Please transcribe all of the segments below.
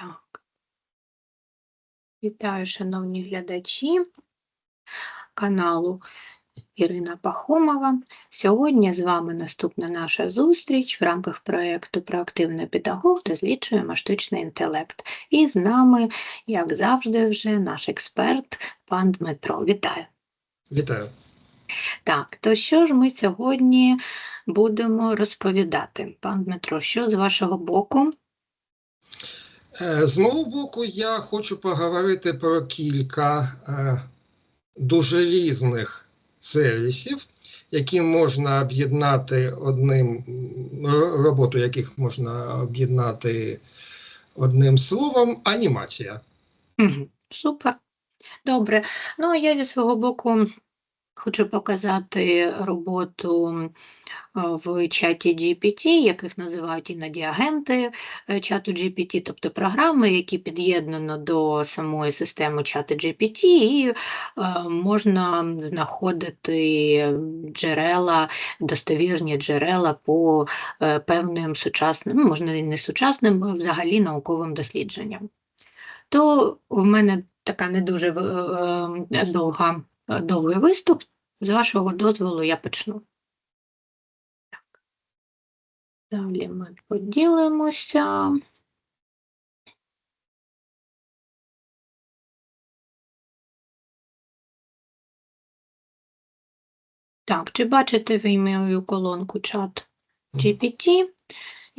Так. Вітаю, шановні глядачі каналу Ірина Пахомова. Сьогодні з вами наступна наша зустріч в рамках проєкту Проактивний педагог досліджуємо штучний інтелект. І з нами, як завжди, вже наш експерт, пан Дмитро. Вітаю! Вітаю. Так, то що ж ми сьогодні будемо розповідати? Пан Дмитро, що з вашого боку? Е, З мого боку, я хочу поговорити про кілька е, дуже різних сервісів, які можна об'єднати одним, роботу яких можна об'єднати одним словом анімація. Супер. Добре. Ну, я зі свого боку хочу показати роботу е, в чаті GPT, яких називають іноді агенти е, чату GPT, тобто програми, які під'єднано до самої системи чату GPT, і е, можна знаходити джерела, достовірні джерела по певним сучасним, ну, можна і не сучасним, а взагалі науковим дослідженням. То в мене така не дуже довга, довгий виступ. З вашого дозволу я почну. Так. Далі ми поділимося. Так, чи бачите ви мою колонку чат GPT?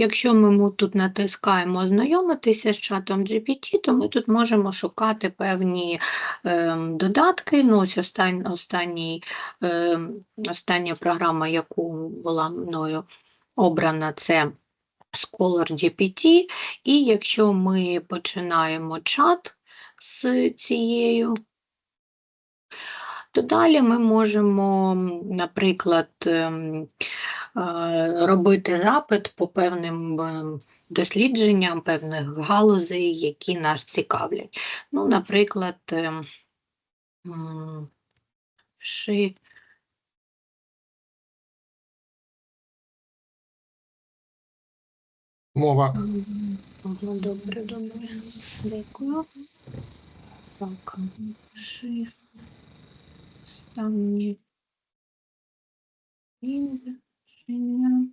Якщо ми тут натискаємо ознайомитися з чатом GPT, то ми тут можемо шукати певні ем, додатки. Ну, ось остань, останній, ем, остання програма, яку була мною обрана, це Scholar GPT. І якщо ми починаємо чат з цією, то далі ми можемо, наприклад, ем, е, робити запит по певним ем, дослідженням певних галузей, які нас цікавлять. Ну, наприклад, ем, ши... Мова Добре, добре. Дякую. Так, ши... Останні Рішення.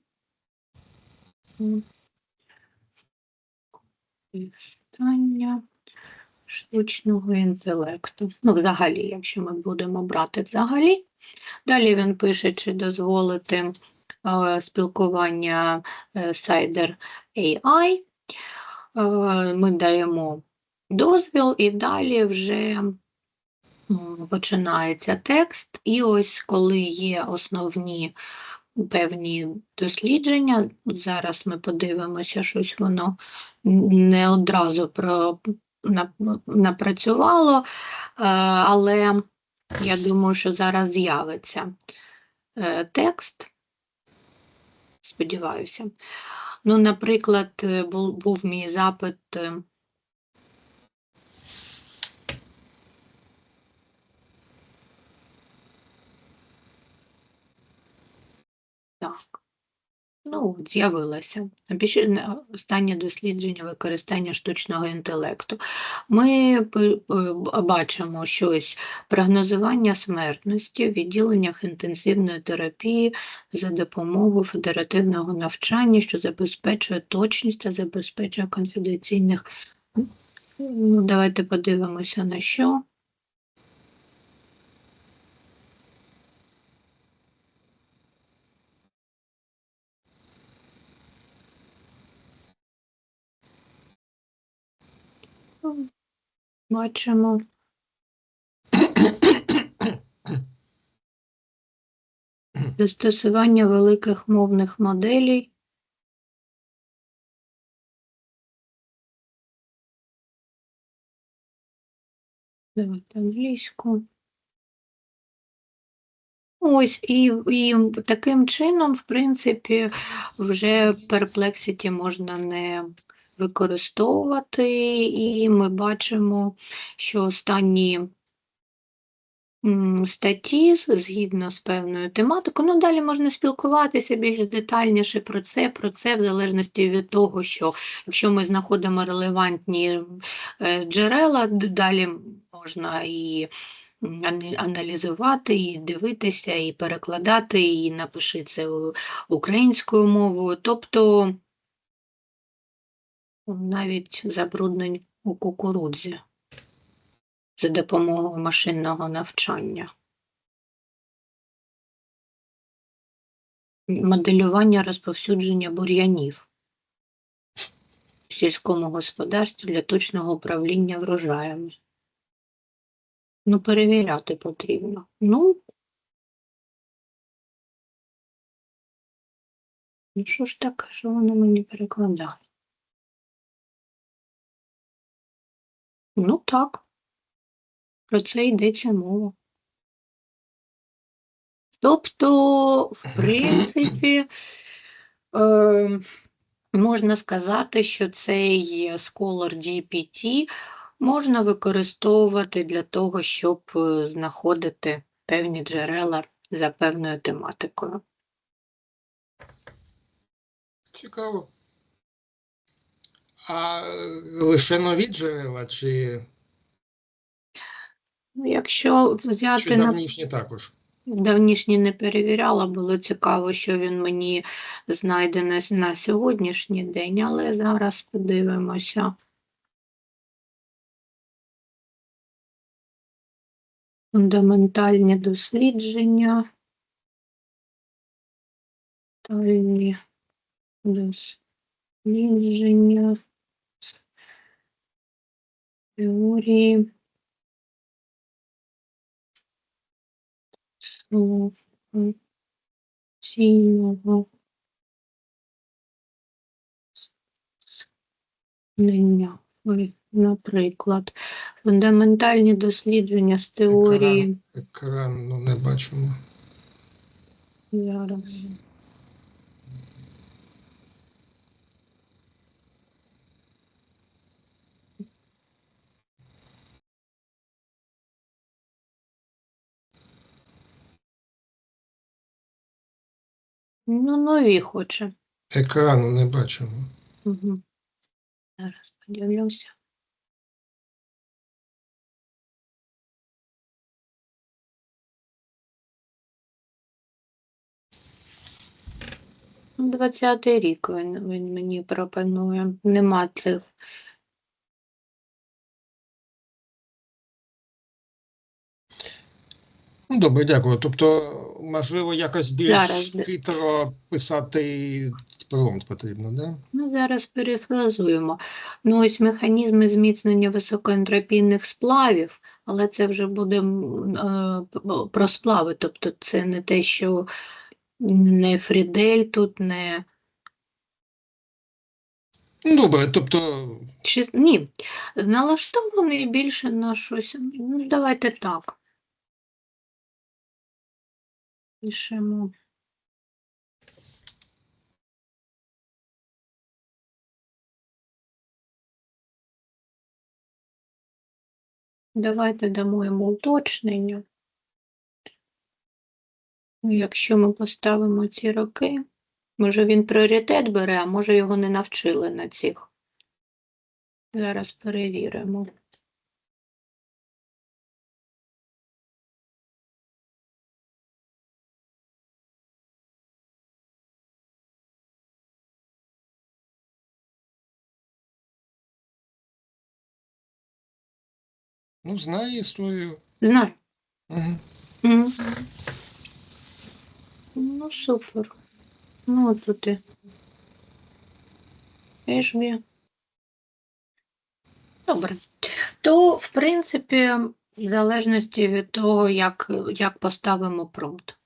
М. Штучного інтелекту. Ну, взагалі, якщо ми будемо брати взагалі. Далі він пише, чи дозволити е, спілкування е, Cider AI. Е, ми даємо дозвіл і далі вже починається текст. І ось коли є основні певні дослідження, зараз ми подивимося, щось воно не одразу про, нап- напрацювало, е, але я думаю, що зараз з'явиться е, текст. Сподіваюся. Ну, наприклад, е, був мій запит. е, Так. Ну. Більше останнє дослідження використання штучного інтелекту. Ми б- бачимо щось прогнозування смертності в відділеннях інтенсивної терапії за допомогою федеративного навчання, що забезпечує точність та забезпечує конфіденційних. Ну, давайте подивимося на що. Ну, Бачимо. Застосування великих мовних моделей. Давайте англійську. Ось, і, і таким чином, в принципі, вже Perplexity можна не використовувати, і ми бачимо, що останні статті згідно з певною тематикою. Ну, далі можна спілкуватися більш детальніше про це, про це, в залежності від того, що якщо ми знаходимо релевантні е, джерела, далі можна і аналізувати, і дивитися, і перекладати, і напиши це українською мовою. Тобто навіть забруднень у кукурудзі за допомогою машинного навчання. Моделювання розповсюдження бур'янів в сільському господарстві для точного управління врожаями. Ну, перевіряти потрібно. Ну, ну що ж таке, що воно мені перекладає? Ну так, про це йдеться мова. Тобто, в принципі, е, можна сказати, що цей Scholar GPT можна використовувати для того, щоб е, знаходити певні джерела за певною тематикою. Цікаво. А лише нові джерела, чи, Ну, Якщо чи взяти на давнішні також? давнішні не перевіряла, було цікаво, що він мені знайде на, на сьогоднішній день, але зараз подивимося. Фундаментальні дослідження. Фундаментальні дослідження. Теорії. Цінного знання. Наприклад, фундаментальні дослідження з теорії. Екран, ну не бачимо. Зараз. Ну, нові хоче. Екрану не бачимо. Угу. Зараз подивлюся. Ну, 20-й рік він, він мені пропонує. Нема цих. Ну, добре, дякую. Тобто, можливо, якось більш Зараз, хитро писати промпт потрібно, да? Ну, зараз перефразуємо. Ну, ось механізми зміцнення високоентропійних сплавів, але це вже буде е, про сплави, тобто це не те, що не Фрідель тут, не Ну, добре, тобто, Чи... Ні, налаштований більше на щось. Ну, давайте так. Пишемо. Давайте дамо йому уточнення. Якщо ми поставимо ці роки, може він пріоритет бере, а може його не навчили на цих. Зараз перевіримо. Ну, знає історію. Знаю. Угу. Угу. Ну, супер. Ну, от тут і Ешбі. Добре. То, в принципі, в залежності від того, як, як поставимо промпт.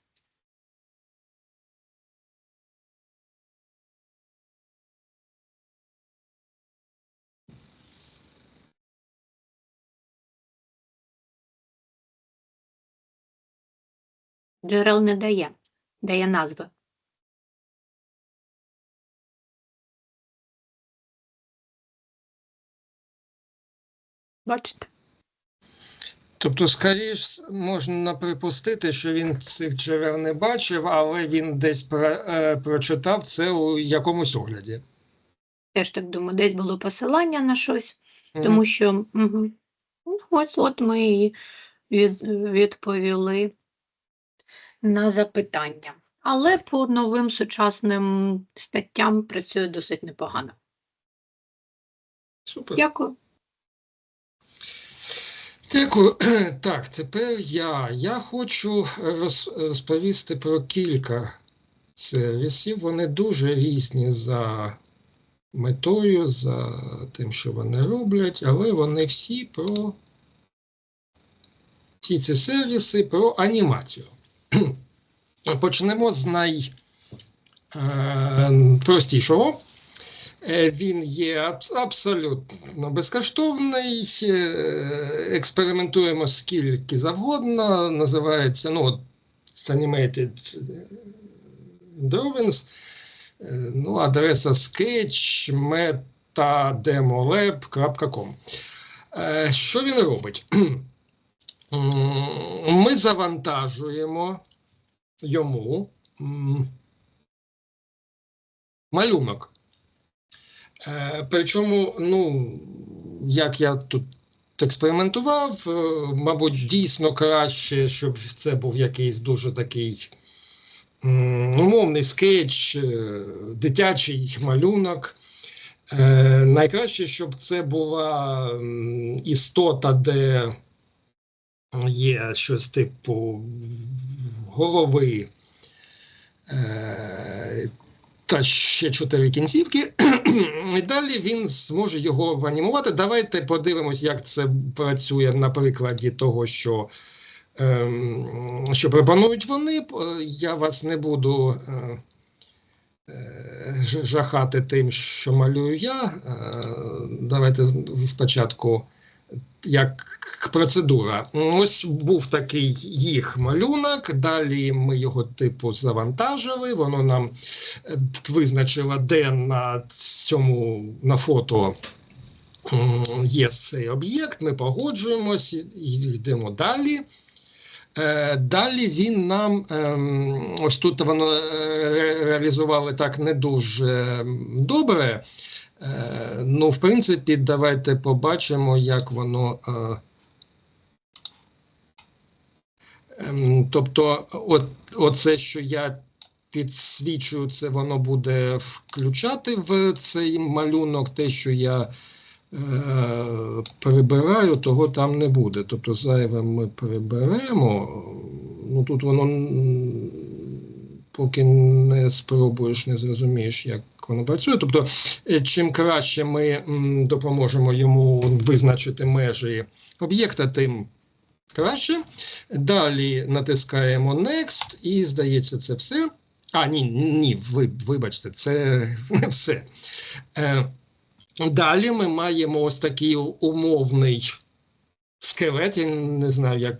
Джерел не дає, дає назви. Бачите? Тобто, скоріш можна припустити, що він цих джерел не бачив, але він десь про, е, прочитав це у якомусь огляді. Теж так думаю, десь було посилання на щось, Мгм. тому що угу. ну, от, от ми і від, відповіли на запитання. Але по новим сучасним статтям працює досить непогано. Супер. Дякую. Дякую. Так, тепер я. Я хочу розповісти про кілька сервісів. Вони дуже різні за метою, за тим, що вони роблять, але вони всі про всі ці сервіси про анімацію. Почнемо з найпростішого. Е, Він є абсолютно безкоштовний. е, Експериментуємо скільки завгодно. Називається ну, Animated Drawings. Е, Ну, адреса sketch.metademolab.com. Е, Що він робить? Ми завантажуємо йому малюнок. Е, Причому, ну, як я тут експериментував, е, мабуть, дійсно краще, щоб це був якийсь дуже такий умовний скетч, е, дитячий малюнок. Найкраще, щоб це була істота, де є щось типу голови. Е, та ще чотири кінцівки. І далі він зможе його анімувати. Давайте подивимось, як це працює на прикладі того, що, ем, що пропонують вони. Е, Я вас не буду е, жахати тим, що малюю я. Давайте спочатку. Як процедура. Ось був такий їх малюнок. Далі ми його типу завантажили. Воно нам е, визначило, де на цьому на фото є цей об'єкт. Ми погоджуємось і йдемо далі. Е, Далі він нам ем, ось тут воно е, реалізували так не дуже добре. Е, Ну, в принципі, давайте побачимо, як воно. е, ем, Тобто, от, оце, що я підсвічую, це воно буде включати в цей малюнок. Те, що я е, прибираю, того там не буде. Тобто, зайве ми приберемо. Ну тут воно поки не спробуєш, не зрозумієш, як воно працює. Тобто, е, чим краще ми допоможемо йому визначити межі об'єкта, тим краще. Далі натискаємо Next, і здається, це все. А, ні, ні, ви, вибачте, це не все. Е, далі ми маємо ось такий умовний скелет, я не знаю, як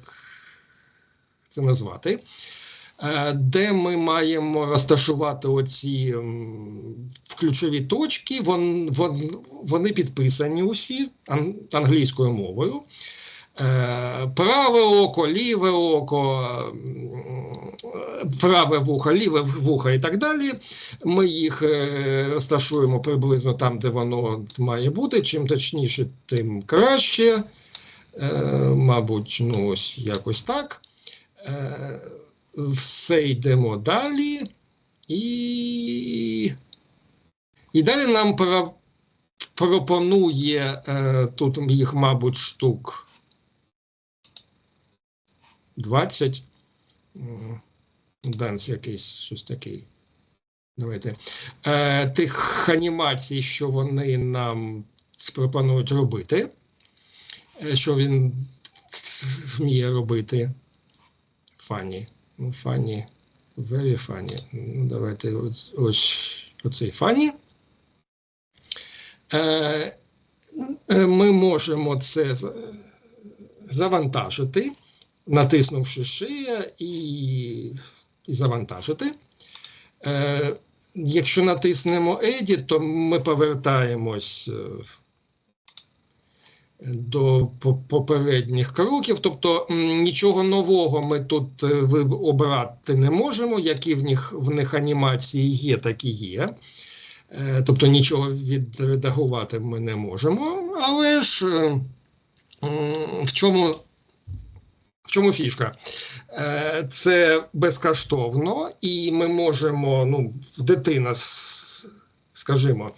це назвати. Е, Де ми маємо розташувати оці ключові точки, вон, вон, вони підписані усі ан- англійською мовою. Е, Праве око, ліве око, праве вухо, ліве вухо і так далі. Ми їх е, розташуємо приблизно там, де воно має бути. Чим точніше, тим краще. Мабуть, ну ось якось так. Все йдемо далі. І, і далі нам про- пропонує е, тут їх, мабуть, штук 20. Данс якийсь щось такий. Давайте. Е, тих анімацій, що вони нам пропонують робити, е, що він вміє робити. Фані. Ну, фані. Very funny. Ну, давайте ось, оцей фані. Е, е, ми можемо це завантажити, натиснувши шия і, і завантажити. Е, якщо натиснемо Edit, то ми повертаємось. До попередніх кроків. Тобто нічого нового ми тут е, обрати не можемо, які в них, в них анімації є, такі є. Е, Тобто нічого відредагувати ми не можемо, але ж е, в чому, в чому фішка? Це безкоштовно, і ми можемо, ну, дитина, скажімо,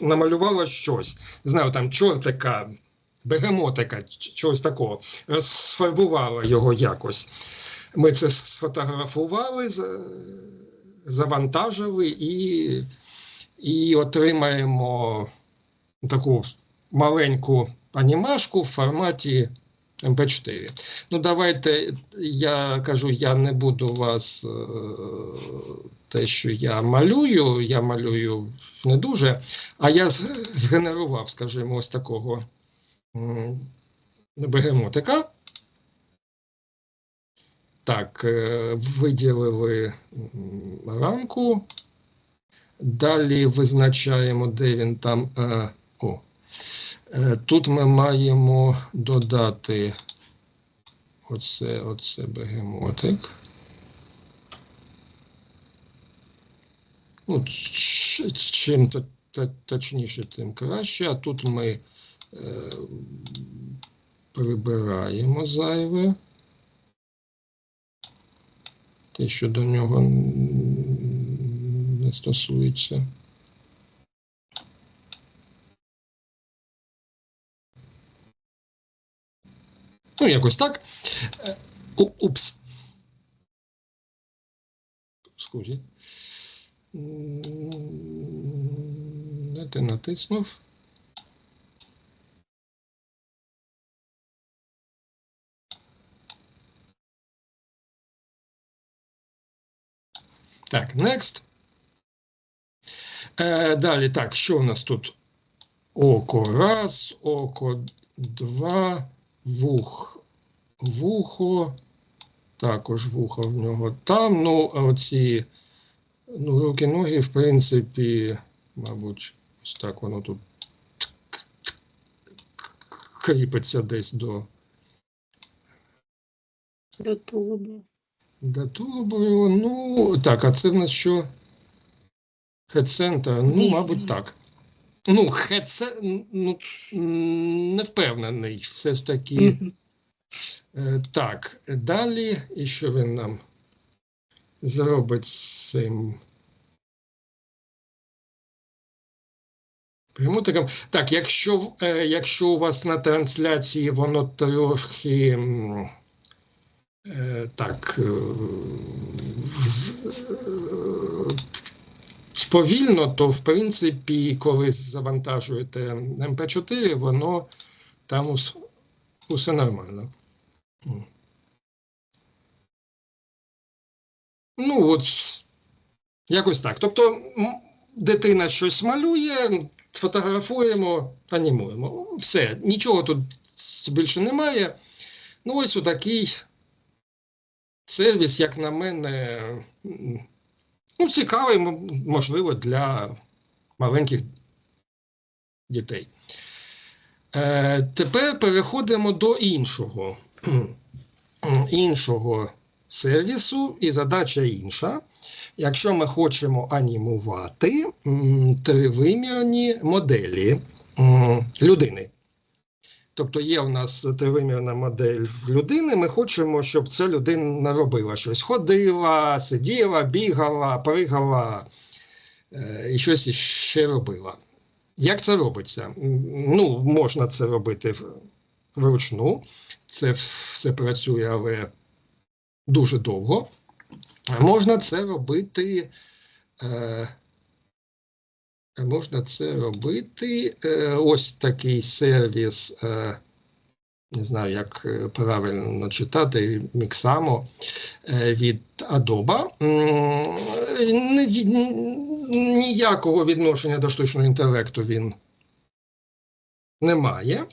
намалювала щось, знаю, там чортика, бегемотика, чогось такого, розфарбувала його якось. Ми це сфотографували, завантажили і, і отримаємо таку маленьку анімашку в форматі MP4. Ну, давайте я кажу, я не буду вас е, те, що я малюю, я малюю не дуже, а я згенерував, скажімо, ось такого бегемотика. Так, е, виділили рамку. Далі визначаємо, де він там. е, О, Е, Тут ми маємо додати оце, оце бегемотик. Ну, чим то- то- точніше, тим краще. А тут ми прибираємо зайве. Те, що до нього не стосується. Ну, якось так. Е, Упс. Скузі. Не ти натиснув. Так, next. Е, далі, так, що в нас тут? Око раз, око два, вух, вухо, також вухо в нього там. Ну, а оці ну, руки, ноги, в принципі, мабуть, ось так воно тут кріпиться десь до, До тулуба. До тулубу. Ну, так, а це в нас що? Хедцентр, ну, мабуть, так. Ну, хедце, ну, не впевнений, все ж таки. Мгм. Е, Так, далі, і що він нам зробить з цим прямутиком? Так, якщо, е, якщо у вас на трансляції воно е, так е, е, повільно, то в принципі, коли завантажуєте MP4, воно там ус- усе нормально. Ну, от якось так. Тобто, дитина щось малює, фотографуємо, анімуємо. Все, нічого тут більше немає. Ну, ось отакий сервіс, як на мене, ну, цікавий, можливо, для маленьких дітей. Е, тепер переходимо до іншого, іншого сервісу, і задача інша. Якщо ми хочемо анімувати м, тривимірні моделі м, людини. Тобто є у нас тривимірна модель людини, ми хочемо, щоб ця людина робила щось. Ходила, сиділа, бігала, пригала е, і щось іще робила. Як це робиться? Ну, можна це робити вручну. Це все працює, але дуже довго. Можна це робити. Е, можна це робити. Е, ось такий сервіс. Е, не знаю, як е, правильно читати, е, від Adobe. Ніякого відношення до штучного інтелекту він не має.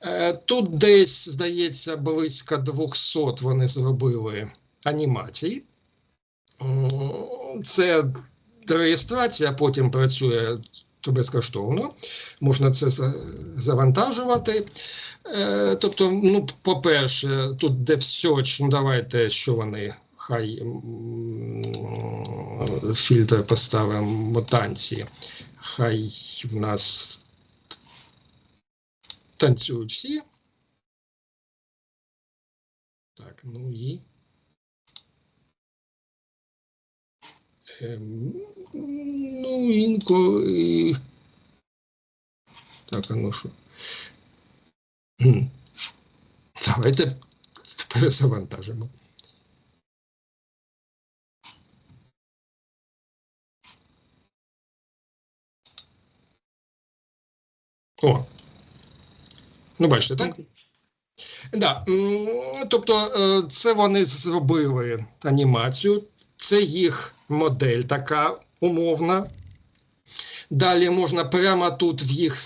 Е, Тут десь, здається, близько 200 вони зробили анімацій. Це реєстрація, потім працює то безкоштовно. Можна це завантажувати. Е, тобто, ну, по-перше, тут де все, ну, давайте, що вони. Хай фільтр поставимо танці. Хай в нас танцюють всі. Так, ну і. Ну, інко і. Так, а ну що. Давайте перезавантажимо. О. Ну, бачите, так? Да. Тобто, е, це вони зробили анімацію, це їх модель така умовна. Далі можна прямо тут в їх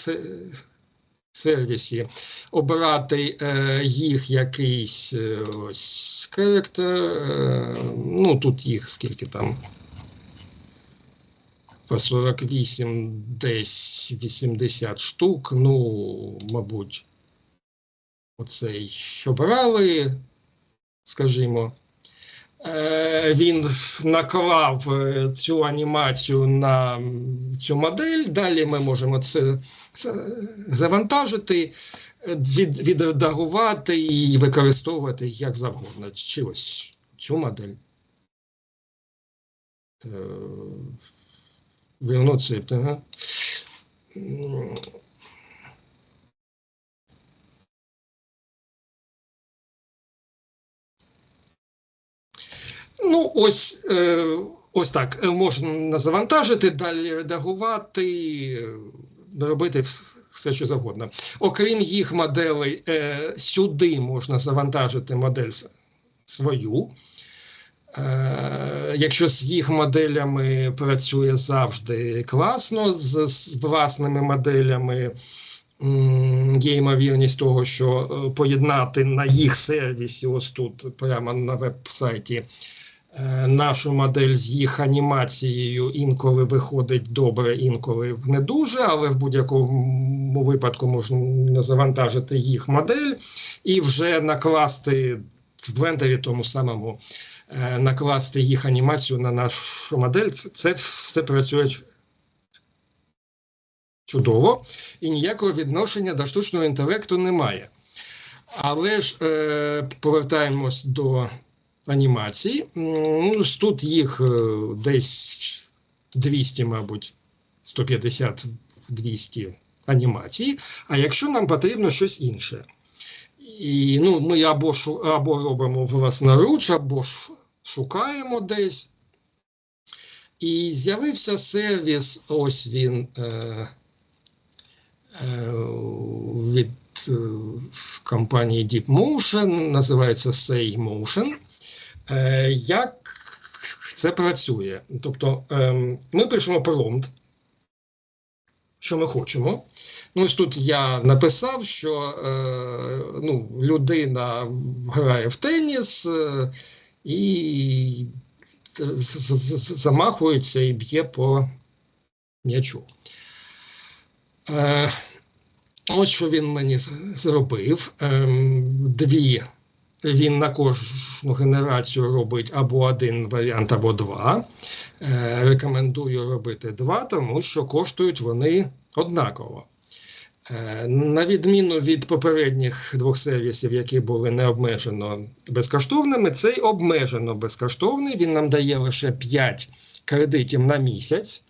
сервісі обирати е, їх якийсь е, ось character. Е, ну, тут їх скільки там. По 48, десь 80 штук. Ну, мабуть, оцей обирали, скажімо. Е, Він наклав е, цю анімацію на цю модель. Далі ми можемо це це завантажити, е, відредагувати і використовувати як завгодно. Чи ось цю модель. Е, Вірноципт, Ну, ось, е, ось так. Е, Можна завантажити, далі редагувати, робити все, що завгодно. Окрім їх моделей, е, сюди можна завантажити модель свою. Якщо з їх моделями працює завжди класно, з, з власними моделями є ймовірність того, що поєднати на їх сервісі, ось тут, прямо на веб-сайті, нашу модель з їх анімацією інколи виходить добре, інколи не дуже, але в будь-якому випадку можна завантажити їх модель і вже накласти в блендері тому самому е, накласти їх анімацію на нашу модель. Це все працює чудово і ніякого відношення до штучного інтелекту немає. Але ж е, повертаємось до анімації. М, Ну, тут їх е, десь 200, мабуть, 150-200 анімацій. А якщо нам потрібно щось інше, і ну, ми або, шу, або робимо власноруч, або шукаємо десь. І з'явився сервіс, ось він е, е, від е, компанії DeepMotion, називається SayMotion. Е, як це працює? Тобто е, ми пишемо промпт, що ми хочемо. Ну, ось тут я написав, що е, ну, людина грає в теніс е, і замахується і б'є по м'ячу. Ось що він мені зробив. Ем, дві. Він на кожну генерацію робить або один варіант, або два. Е, рекомендую робити два, тому що коштують вони однаково. Е, На відміну від попередніх двох сервісів, які були необмежено безкоштовними, цей обмежено безкоштовний. Він нам дає лише 5 кредитів на місяць.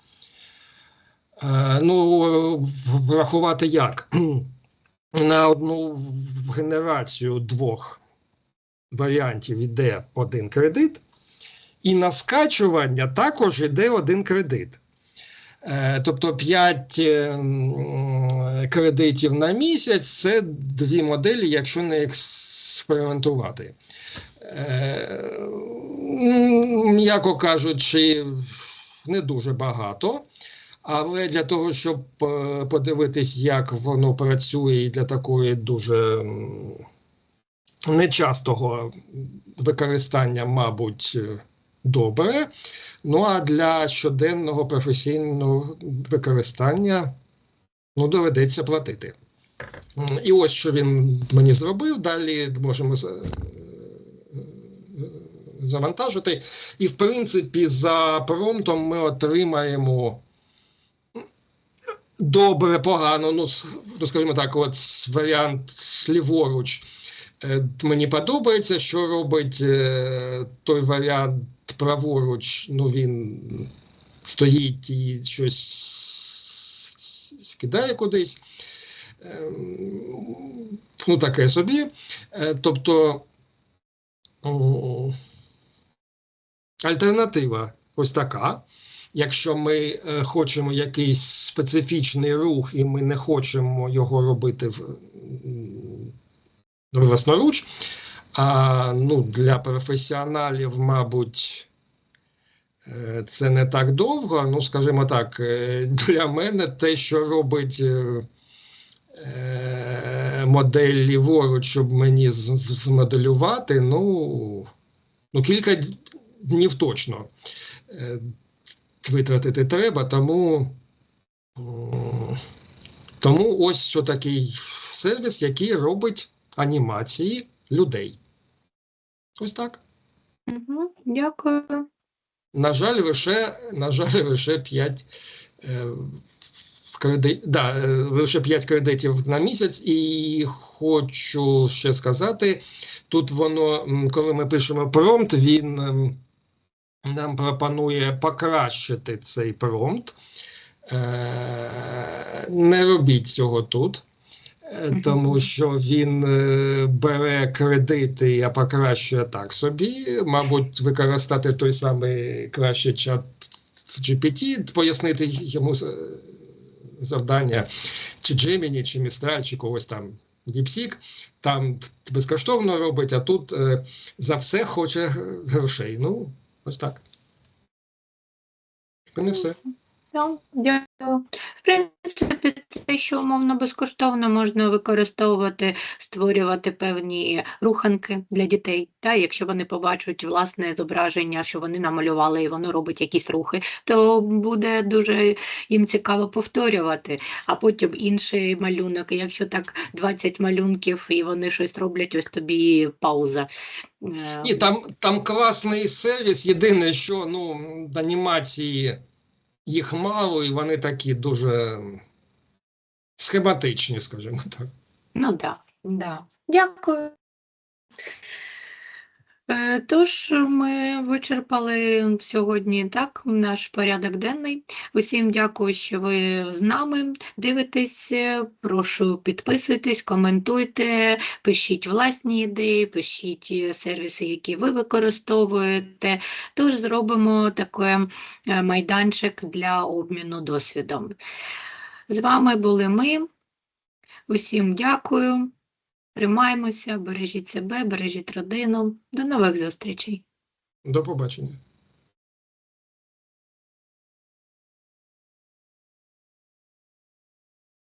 Е, Ну, врахувати як? На одну генерацію двох варіантів йде один кредит, і на скачування також йде один кредит. Е, Тобто 5 кредитів на місяць це дві моделі, якщо не експериментувати. Е, М'яко кажучи, не дуже багато. Але для того, щоб е, подивитись, як воно працює, і для такої дуже нечастого використання, мабуть, е, добре. Ну а для щоденного професійного використання ну, доведеться платити. І ось що він мені зробив. Далі можемо е, завантажити. І, в принципі, за промптом ми отримаємо добре, погано. Ну, ну скажімо так, от варіант ліворуч. Е, Мені подобається, що робить е, той варіант праворуч. Ну, він стоїть і щось скидає кудись. Ем, Ну, таке собі. Е, Тобто альтернатива ось така. Якщо ми е, хочемо якийсь специфічний рух, і ми не хочемо його робити в, власноруч, а ну, для професіоналів, мабуть, е, це не так довго. Ну, скажімо так, е, для мене те, що робить е, модель ліворуч, щоб мені змоделювати, ну, ну кілька днів точно витратити треба, тому, тому ось що такий сервіс, який робить анімації людей. Ось так. Угу, дякую. На жаль, лише, на жаль, лише 5 е, кредит, да, е, лише 5 кредитів на місяць, і хочу ще сказати: тут воно, коли ми пишемо промпт, він ем, нам пропонує покращити цей промпт. Е, Не робіть цього тут. Тому що він е, бере кредити, а покращує так собі. Мабуть, використати той самий краще чат GPT, пояснити йому е, завдання, чи Gemini, чи Mistral, чи когось там DeepSeek, там безкоштовно робить, а тут е, за все хоче грошей. Ну, ось так. І не все. Дякую. В принципі, те, що умовно безкоштовно можна використовувати, створювати певні руханки для дітей. Та, якщо вони побачать власне зображення, що вони намалювали, і воно робить якісь рухи, то буде дуже їм цікаво повторювати. А потім інший малюнок. І якщо так 20 малюнків і вони щось роблять, ось тобі пауза. Е, Ні, там, там класний сервіс. Єдине, що ну, анімації їх мало, і вони такі дуже схематичні, скажімо так. Ну так, да. Дякую. Е, Тож ми вичерпали сьогодні так наш порядок денний. Усім дякую, що ви з нами дивитесь. Прошу підписуйтесь, коментуйте, пишіть власні ідеї, пишіть е, сервіси, які ви використовуєте. Тож зробимо такий е, майданчик для обміну досвідом. З вами були ми. Усім дякую. Тримаймося, бережіть себе, бережіть родину. До нових зустрічей. До побачення.